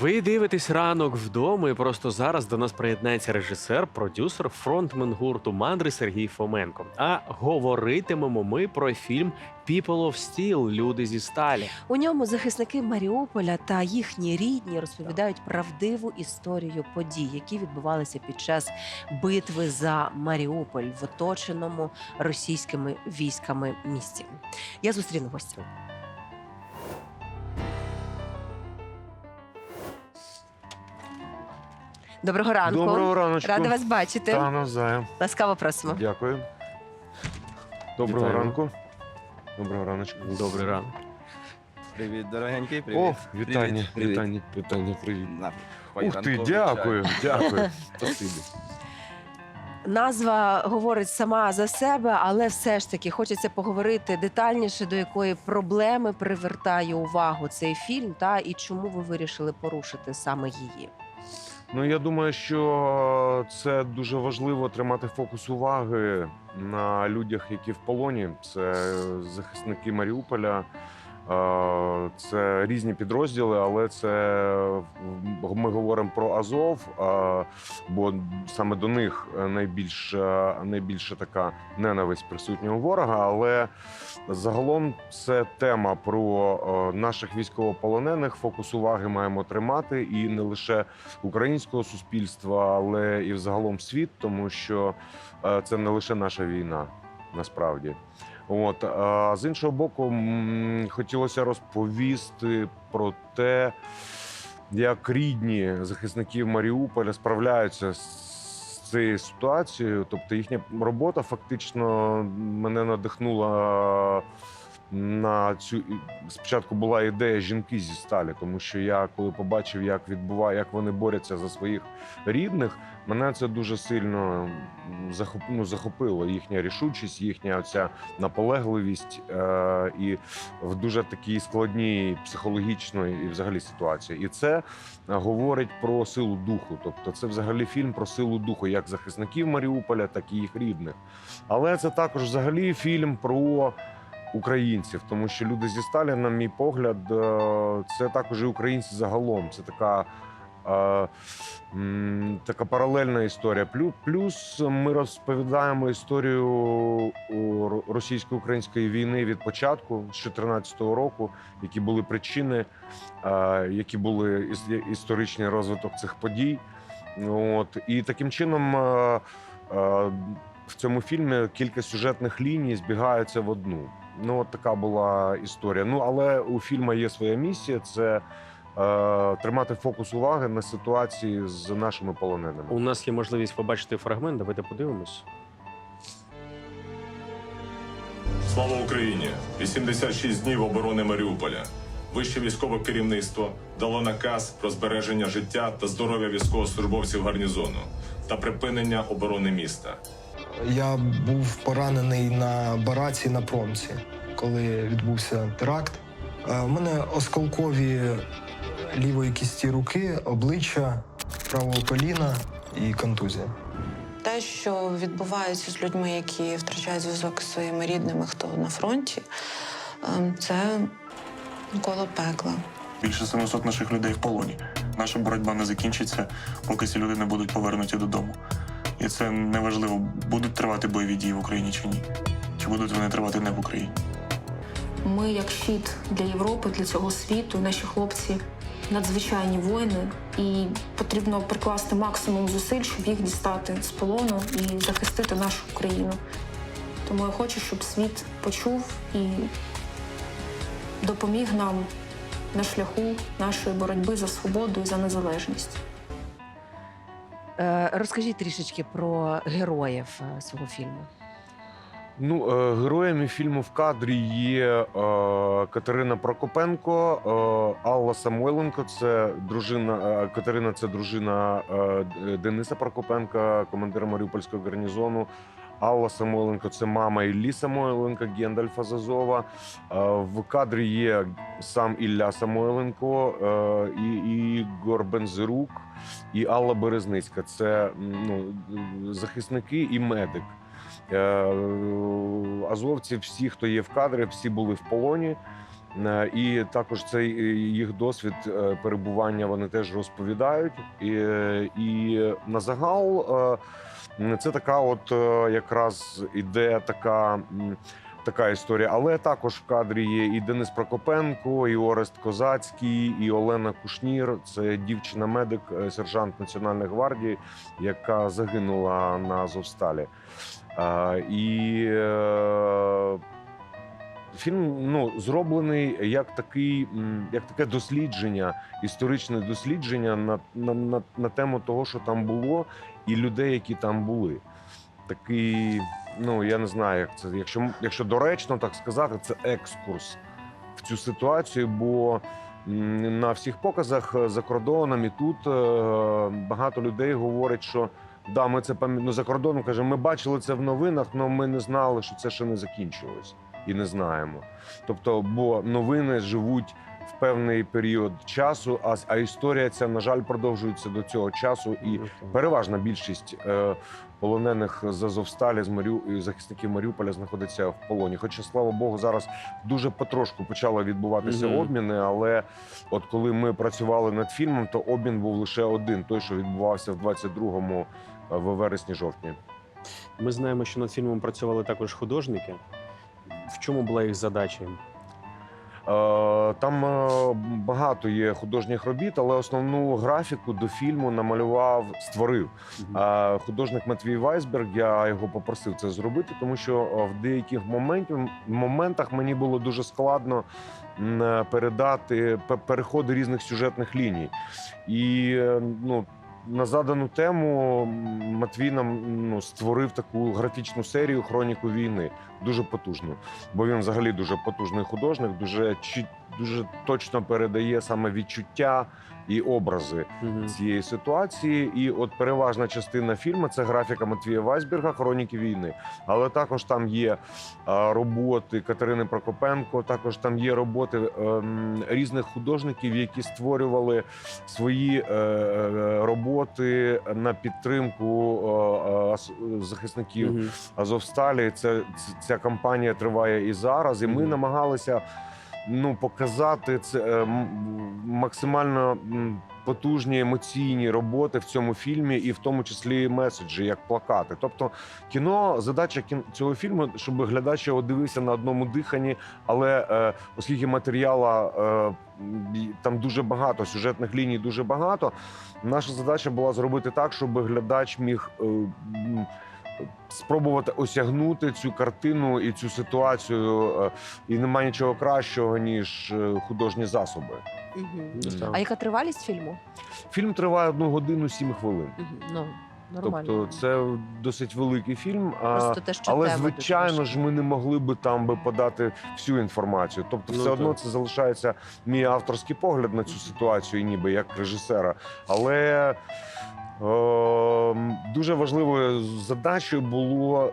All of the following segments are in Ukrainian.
Ви дивитесь ранок вдома, і просто зараз до нас приєднається режисер, продюсер, фронтмен гурту Мандри Сергій Фоменко. А говоритимемо ми про фільм People of Steel Люди зі сталі. У ньому захисники Маріуполя та їхні рідні розповідають правдиву історію подій, які відбувалися під час битви за Маріуполь в оточеному російськими військами місті. Я зустріну гостя. Доброго ранку. Доброго раночку. Рада вас бачити. Та навзаєм. Ласкаво просимо. Дякую. Доброго Вітаємо. ранку. Доброго раночку. Добрий ранок. Привіт, дорогенький, привіт. О, вітання, Привіт, привіт. вітання, вітання, привіт. На, Ух ти, ранковий дякую, чай. дякую. Спасибі. Назва говорить сама за себе, але все ж таки хочеться поговорити детальніше, до якої проблеми привертає увагу цей фільм, та і чому ви вирішили порушити саме її. Ну я думаю, що це дуже важливо тримати фокус уваги на людях, які в полоні. Це захисники Маріуполя. Е, Це різні підрозділи, але це ми говоримо про Азов, е, бо саме до них найбільш найбільша така ненависть присутнього ворога. Але загалом це тема про е, наших військовополонених. Фокус уваги маємо тримати і не лише українського суспільства, але і взагалом світ, тому що е, це не лише наша війна, насправді. От а з іншого боку, хотілося розповісти про те, як рідні захисників Маріуполя справляються з цією ситуацією. Тобто їхня робота фактично мене надихнула на цю спочатку була ідея жінки зі сталі, тому що я коли побачив, як відбуває, як вони борються за своїх рідних, мене це дуже сильно захоп, ну, захопило. Їхня рішучість, їхня оця наполегливість е, і в дуже такій складній психологічної і взагалі ситуації. І це говорить про силу духу. Тобто, це взагалі фільм про силу духу, як захисників Маріуполя, так і їх рідних. Але це також взагалі фільм про українців, тому що люди зі Сталі, на мій погляд, е, це також і українці загалом. Це така. е, Така паралельна історія. Плю- Плюс ми розповідаємо історію російсько-української війни від початку з 2014 року, які були причини, е, які були іс- історичний розвиток цих подій. От і таким чином в цьому фільмі кілька сюжетних ліній збігаються в одну. Ну, от така була історія. Ну, але у фільму є своя місія: це е, тримати фокус уваги на ситуації з нашими полоненими. У нас є можливість побачити фрагмент. Давайте подивимось. Слава Україні! 86 днів оборони Маріуполя. Вище військове керівництво дало наказ про збереження життя та здоров'я військовослужбовців гарнізону та припинення оборони міста. Я був поранений на бараці на промці, коли відбувся теракт. Е, У мене осколкові лівої кісті руки, обличчя, правого коліна і контузія. Те, що відбувається з людьми, які втрачають зв'язок зі своїми рідними, хто на фронті, ем, це коло пекла. Більше 700 наших людей в полоні. Наша боротьба не закінчиться, поки ці люди не будуть повернуті додому. І це неважливо, будуть тривати бойові дії в Україні чи ні. Чи будуть вони тривати не в Україні. Ми, як щит для Європи, для цього світу, наші хлопці надзвичайні воїни, і потрібно прикласти максимум зусиль, щоб їх дістати з полону і захистити нашу країну. Тому я хочу, щоб світ почув і допоміг нам на шляху нашої боротьби за свободу і за незалежність. Е, розкажіть трішечки про героїв е, свого фільму. Ну, е, героями фільму в кадрі є Катерина Прокопенко, Алла Самойленко. Це дружина Катерина. Це дружина Дениса Прокопенка, командира Маріупольського гарнізону. Алла Самойленко це мама Іллі Самойленка, Гендальфа Зазова. Е, в кадрі є сам Ілля Самойленко, е, і, Ігор Бензирук, і Алла Березницька. Це ну, захисники і медик. Е, Азовці, всі, хто є в кадрі, всі були в полоні. І також цей їх досвід перебування вони теж розповідають. І, і на загал це така, от е, якраз іде така. Така історія, але також в кадрі є і Денис Прокопенко, і Орест Козацький, і Олена Кушнір. Це дівчина-медик, е, сержант Національної гвардії, яка загинула на Азовсталі. І е, фільм ну, зроблений як такий, як таке дослідження, історичне дослідження на, на, на, на тему того, що там було, і людей, які там були. Такий, ну я не знаю, як це, якщо, якщо доречно так сказати, це екскурс в цю ситуацію, бо на всіх показах е, за кордоном і тут е, багато людей говорять, що да, ми це пам'ятаємо. Ну, за кордоном каже, ми бачили це в новинах, але ми не знали, що це ще не закінчилось і не знаємо. Тобто, бо новини живуть в певний період часу, а, а історія ця, на жаль, продовжується до цього часу. І переважна більшість е, полонених з Азовсталі, з Маріу... і захисників Маріуполя знаходиться в полоні. Хоча, слава Богу, зараз дуже потрошку почали відбуватися Мгм. обміни. Але от коли ми працювали над фільмом, то обмін був лише один: той, що відбувався в 22-му е, в вересні-жовтні. Ми знаємо, що над фільмом працювали також художники. В чому була їх задача? Е, Там е, багато є художніх робіт, але основну графіку до фільму намалював, створив. А художник Матвій Вайсберг, я його попросив це зробити, тому що в деяких моментів, моментах мені було дуже складно передати переходи різних сюжетних ліній. І ну, на задану тему Матвій нам ну, створив таку графічну серію Хроніку війни, дуже потужну. Бо він взагалі дуже потужний художник, дуже, дуже точно передає саме відчуття і образи Мгм. цієї ситуації. І от переважна частина фільму це графіка Матвія Вайсберга Хроніки війни. Але також там є роботи Катерини Прокопенко. Також там є роботи ем, різних художників, які створювали свої е, е, роботи на підтримку захисників Мгм. Азовсталі. Це ц- ця кампанія триває і зараз. І ми Мгм. намагалися ну показати це е, максимально потужні емоційні роботи в цьому фільмі, і в тому числі меседжі, як плакати. Тобто, кіно задача цього фільму, щоб глядач його дивився на одному диханні, але е, оскільки матеріала е, там дуже багато сюжетних ліній, дуже багато. Наша задача була зробити так, щоб глядач міг. Спробувати осягнути цю картину і цю ситуацію, е, і немає нічого кращого ніж е, художні засоби. Ну. А яка тривалість фільму? Фільм триває одну годину сім хвилин. Мгм. Ну, нормально. Тобто, це досить великий фільм. А, Просто те, що але звичайно ж, ми не могли би там би подати всю інформацію. Тобто, Ну, все одно це залишається мій авторський погляд на цю ситуацію, ніби як режисера. Але дуже важливою задачею було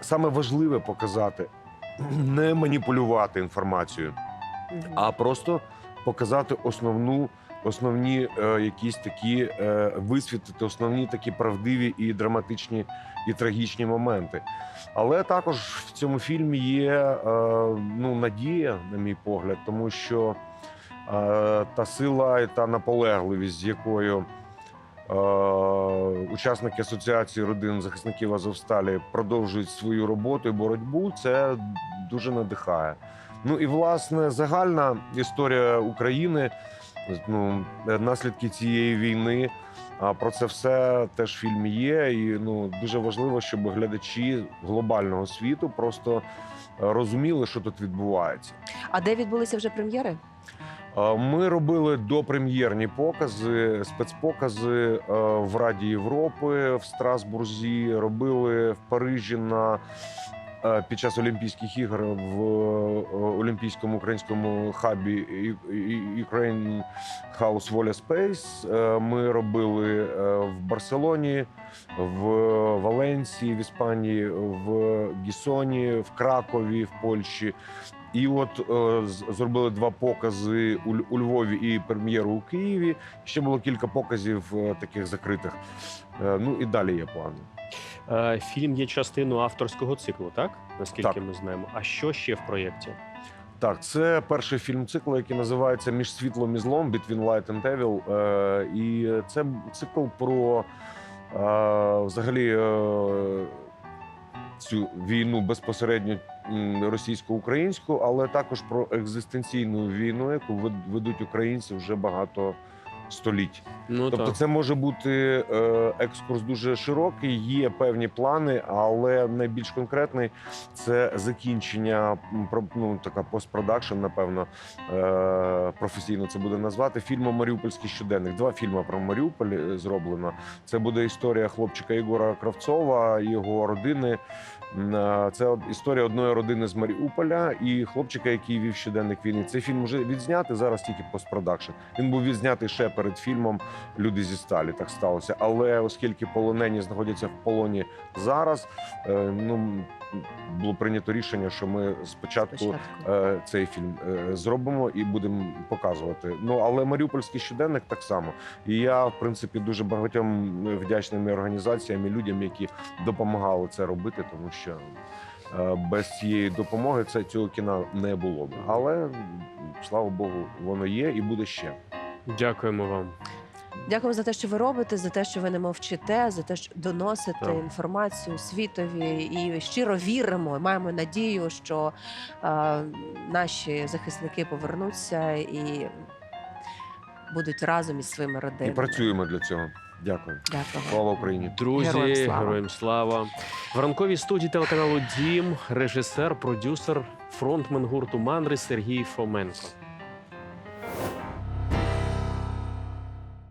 саме важливе показати, не маніпулювати інформацією а просто показати основну. Основні е, якісь такі е, висвітлити, основні такі правдиві і драматичні і трагічні моменти. Але також в цьому фільмі є е, ну, надія, на мій погляд, тому що е, та сила і та наполегливість, з якою е, учасники асоціації родин захисників Азовсталі продовжують свою роботу і боротьбу, це дуже надихає. Ну і власне загальна історія України, ну наслідки цієї війни. А про це все теж в фільмі є. І ну дуже важливо, щоб глядачі глобального світу просто е, розуміли, що тут відбувається. А де відбулися вже прем'єри? Е, Ми робили допрем'єрні покази, спецпокази е, в Раді Європи в Страсбурзі. Робили в Парижі на під час Олімпійських ігор в е, Олімпійському українському хабі Ukraine House Volia Space. Е, Ми робили е, в Барселоні, в Валенції, в Іспанії, в Гісоні, в Кракові, в Польщі. І от е, зробили два покази у, Ль- у Львові і прем'єру у Києві. Ще було кілька показів е, таких закритих. Е, ну і далі є плани. Е, Фільм є частиною авторського циклу, так? Наскільки Так. ми знаємо. А що ще в проєкті? Так, це перший фільм циклу, який називається Між світлом і злом Between Light and Evil. Е, і це цикл про е, взагалі е, цю війну безпосередньо російсько-українську, але також про екзистенційну війну, яку вед- ведуть українці вже багато століть. Ну Тобто, так. це може бути е, екскурс дуже широкий, є певні плани, але найбільш конкретний це закінчення ну, така постпродакшн, напевно, е, професійно це буде назвати фільмом Маріупольський щоденник. Два фільми про Маріуполь е, зроблено. Це буде історія хлопчика Ігора Кравцова, його родини. Це історія одної родини з Маріуполя і хлопчика, який вів щоденник війни. Цей фільм вже відзняти зараз тільки постпродакшн. Він був відзнятий ще перед фільмом Люди зі сталі. Так сталося. Але оскільки полонені знаходяться в полоні зараз, е, ну було прийнято рішення, що ми спочатку Спочатку. е, цей фільм е, зробимо і будемо показувати. Ну але Маріупольський щоденник так само. І я, в принципі, дуже багатьом вдячним і організаціям і людям, які допомагали це робити, тому що. е, Без цієї допомоги це цього кіна не було б. Але слава Богу, воно є і буде ще. Дякуємо вам. Дякую за те, що ви робите, за те, що ви не мовчите, за те, що доносите Так. інформацію світові, і щиро віримо, маємо надію, що е, наші захисники повернуться і будуть разом із своїми родинами. І працюємо для цього. Дякую. Дякую. Слава Україні. Друзі, Героям героям слава. слава. В ранковій студії телеканалу Дім, режисер, продюсер, фронтмен гурту Мандри Сергій Фоменко.